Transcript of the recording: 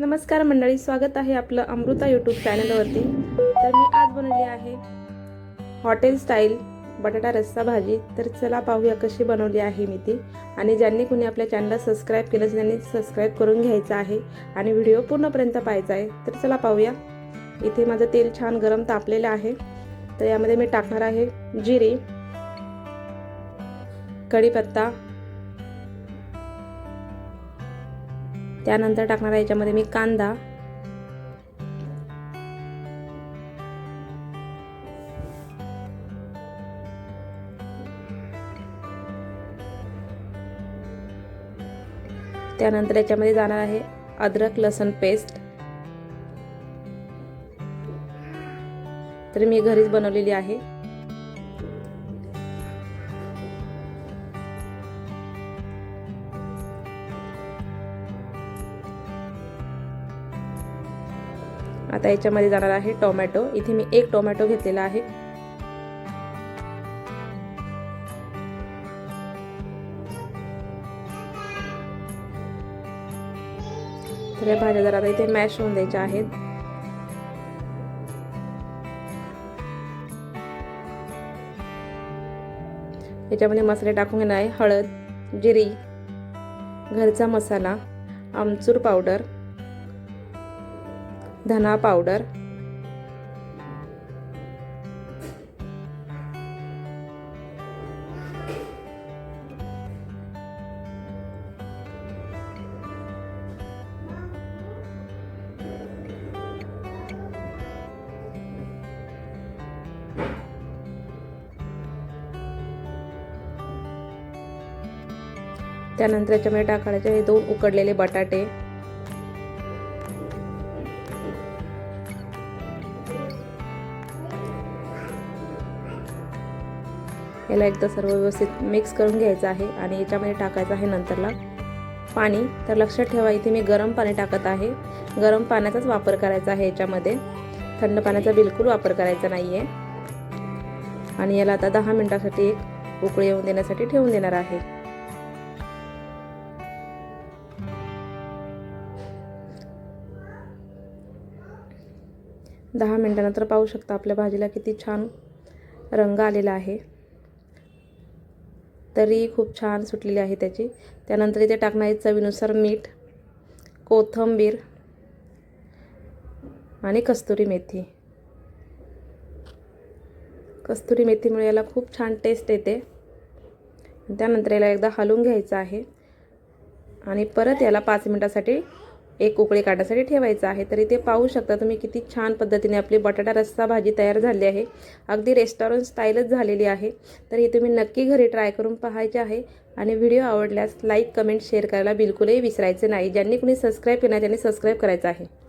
नमस्कार मंडळी स्वागत आहे आपलं अमृता यूट्यूब चॅनलवरती तर मी आज बनवली आहे हॉटेल स्टाईल बटाटा रस्सा भाजी. तर चला पाहूया कशी बनवली आहे मी ती. आणि ज्यांनी कुणी आपल्या चॅनलला सबस्क्राईब केलं असेल त्यांनी सबस्क्राईब करून घ्यायचं आहे. आणि व्हिडिओ पूर्णपर्यंत पाहायचा आहे. तर चला पाहूया. इथे माझं तेल छान गरम तापलेलं आहे. तर यामध्ये मी टाकणार आहे जिरे कढीपत्ता त्यानंतर टाकणार आहे याच्यामध्ये मी कांदा. त्यानंतर याच्यामध्ये जाणार आहे अद्रक लसण पेस्ट. तर मी घरीच बनवलेली आहे. आता याच्यामध्ये जाणार आहे टोमॅटो. इथे मी एक टोमॅटो घेतलेला आहे. तर या भाज्या जरा आता इथे मॅश होऊन द्यायच्या आहेत. याच्यामध्ये मसाले टाकून घेणार आहे हळद जिरी घरचा मसाला आमचूर पावडर धना पावडर. त्यानंतर याच्यामध्ये टाकायचे हे दोन उकडलेले बटाटे. याला एकदा सर्व व्यवस्थित मिक्स करून घ्यायचं आहे आणि याच्यामध्ये टाकायचं आहे नंतरला पाणी. तर लक्षात ठेवा इथे मी गरम पाणी टाकत आहे. गरम पाण्याचाच वापर करायचा आहे याच्यामध्ये. थंड पाण्याचा बिलकुल वापर करायचा नाही आहे आणि याला आता दहा मिनटासाठी एक उकळी येऊन देण्यासाठी ठेवून देणार आहे. दहा मिनटानंतर पाहू शकता आपल्या भाजीला किती छान रंग आलेला आहे. तरी खूप छान सुटलेली आहे त्याची. त्यानंतर इथे टाकणार आहे चवीनुसार मीठ कोथंबीर आणि कस्तुरी मेथी. कस्तुरी मेथीमुळे याला खूप छान टेस्ट येते. त्यानंतर याला एकदा हलवून घ्यायचं आहे. आणि परत याला पाच मिनटासाठी एक उकळी काढण्यासाठी ठेवायचं आहे. तर इथे पाहू शकता तुम्ही किती छान पद्धतीने आपली बटाटा रस्सा भाजी तयार झाली आहे. अगदी रेस्टॉरंट स्टाईलच झालेली आहे. तर ही तुम्ही नक्की घरी ट्राय करून पाहायचे आहे. आणि व्हिडिओ आवडल्यास लाईक कमेंट शेअर करायला बिलकुलही विसरायचे नाही. ज्यांनी कुणी सबस्क्राईब केलं त्यांनी सबस्क्राईब करायचं आहे.